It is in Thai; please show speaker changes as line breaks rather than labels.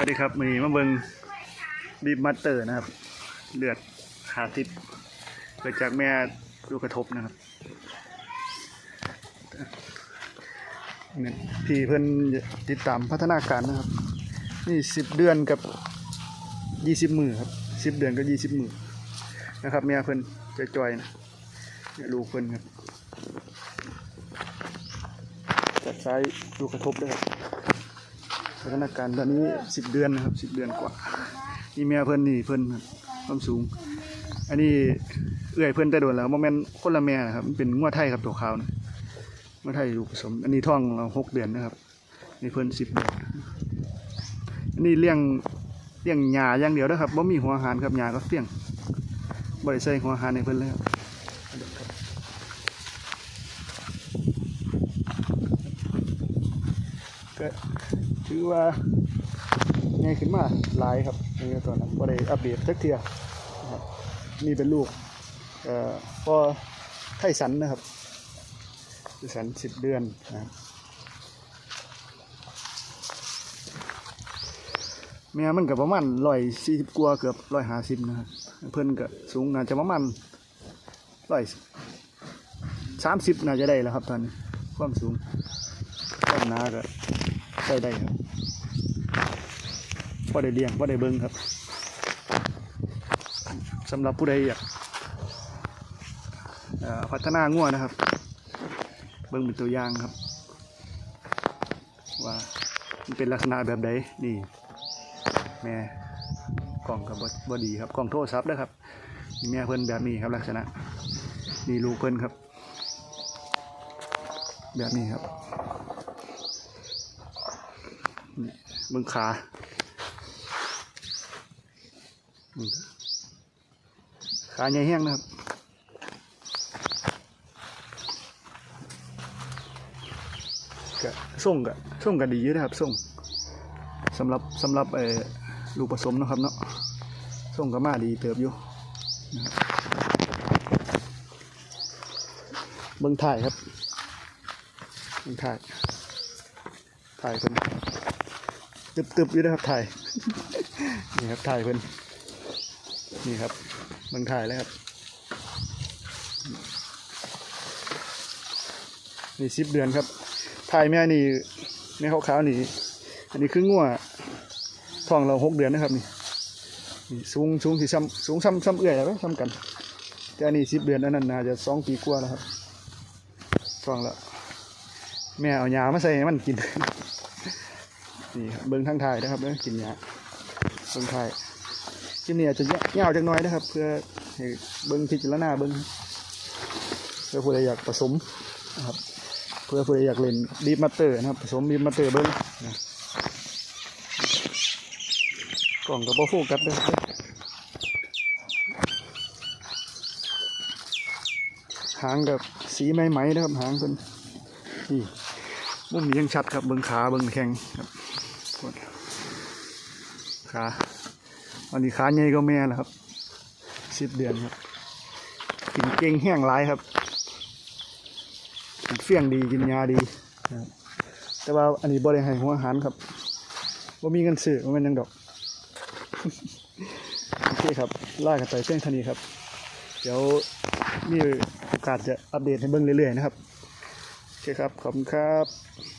วัสดีครับมีมาเบิงบีบมัตเตอร์นะครับ เลือดหาทิพเกิดจากแม่ลูกกระทบนะครับเนี่ยพี่เพิ่อนติดตามพัฒนาการนะครับ นี่สิบเดือนกับยี่สิบมือครับสิบเดือนก็ยี่สิบมือนะครับแม่เพิ่อนจะจอยนะยลูกเพิ่อนครับจัดซ้ายลูกกระทบด้วยครับ สถานการณ์ตอนนี้สิบเดือนนะครับสิบเดือนกว่านี่แม่เพิ่นนี่เพิ่นความสูง อันนี้เอื้อยเพิ่นแต่โดนแล้วโมเมนคนละแม่นะครับเป็นงวดไทยครับตัวขาวนะงวดไทยลูกผสม อันนี้ท้องเราหกเดือนนะครับนี่เพิ่นสิบเดือนอันนี้เลี้ยงเลี้ยงหญ้าอย่างเดียวนะครับบ่มีหัวอาหารครับหญ้าก็เฟี้ยงบ่ได้ใส่หัวอาหารให้เพิ่นเลยครับ ก็ถือว่าง่ายขึ้นมาหลายครับในตอนนั้นบ่ได้อัปเดตสักเทียนะครับนี่เป็นลูกเอ่อพอไทสันนะครับไทสันสิบเดือนนะครับแม่มันกับประมาณร้อยสี่สิบกว่าเกือบร้อยห้าสิบนะครับเพิ่นก็สูงน่าจะประมาณร้อยสามสิบน่าจะได้แล้วครับตอนนี้ความสูงความหนาก็ ใส่ได้ครับพอได้เลี้ยงพอได้เบิ้งครับสำหรับผู้ใดอยากพัฒนางัวนะครับ เบิ้งเป็นตัวอย่างครับ ว่ามันเป็นลักษณะแบบใดนี่แม่กล่องกับบอดีครับกล่องโทรศัพท์นะครับแม่เพิ่นแบบนี้ครับลักษณะนี่ลูกเพิ่นครับ แบบนี้ครับ เบิ่งขาขาใหญ่แห้งนะครับก็ส่งก็ส่งก็ดีอยู่นะครับส่งสำหรับสำหรับเอ่อลูกผสมนะครับเนาะส่งก็มาดีเติบอยู่นะครับเบิ่งถ่ายครับเบิ่งถ่ายถ่ายคน ตึบตึบๆอยู่นะครับถ่ายนี่ครับถ่ายเพิ่นนี่ครับเบิ่งถ่ายแล้วครับนี่สิบเดือนครับถ่ายแม่นี่แม่ขาวๆนี่ อันนี้คืองัวท้องเราหกเดือนนะครับนี่นสูงสูงที่ซ้ำสูงซ้ำซ้ำเอื่อยแล้วซ้ำกันแต่อันนี้สิบเดือนอันนั้นน่าจะสองปีกว่าแล้วครับท้องแล้วแม่เอายามาใส่ให้มันกิน นี่ครับเบิ้งทางถ่ายนะครับเด้อกินยเบิ้งถ่ายกินเนี่ยจะยาวจักน้อยนะครับ เพื่อเบิ้งพิจารณาเบิ้งเพื่อผู้ใดอยากผสมนะครับ เพื่อผู้ใดอยากเล่นบีบมัตเตอร์นะครับ ผสมบีบมัตเตอร์เบิ้งนะกล่องกับโบโฟกัสเด้อหางกับสีไหมๆนะครับหางเป็นนี่มุมนี้ยังชัดครับเบิ้งขาเบิ้งแข้งครับ ขาอันนี้ขาใหญ่ก็แม่แล้วครับสิบเดือนครับ กินเก่งแห้งหลายครับกินเฟี้ยงดีกินยาดีแต่ว่าอันนี้บริหารหัวอาหารครับว่ามีเงินซื้อว่ามันยังดอกโอเคครับล่ากันไปเพียงเท่านี้ครับ เดี๋ยวมีโอกาสจะอัปเดตให้เบิ่งเรื่อยๆนะครับ โอเคครับ ขอบคุณครับ